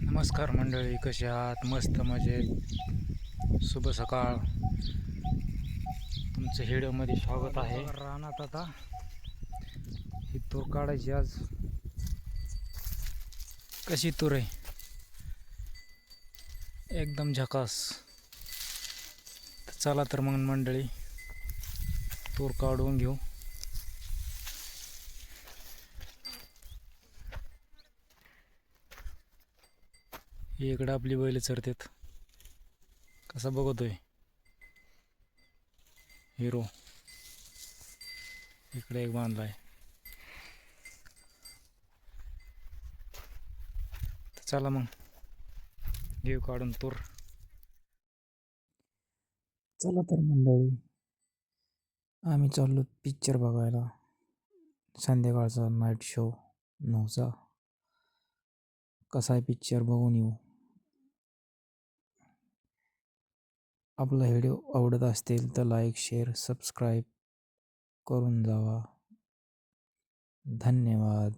नमस्कार मंडळी कसे आहात? मस्त मजेत. शुभ सकाळ. तुमचं व्हिडिओमध्ये स्वागत आहे. रानात आता. ही तूर काढायची आज. कशी तूर आहे? एकदम झकास. चला तर मग मंडळी तूर काढून घेऊ. इकडं आपली बैल चरतेत कसा बघतोय? हिरो. इकडे एक बांधलाय. आहे चला मग. देव काढून तूर. चला तर मंडळी आम्ही चाललो पिक्चर बघायला. संध्याकाळचा नाईट शो नऊचा. कसा आहे पिक्चर बघून येऊ. आपला व्हिडिओ आवडत असतील तर लाईक शेअर सबस्क्राईब करून जावा. धन्यवाद.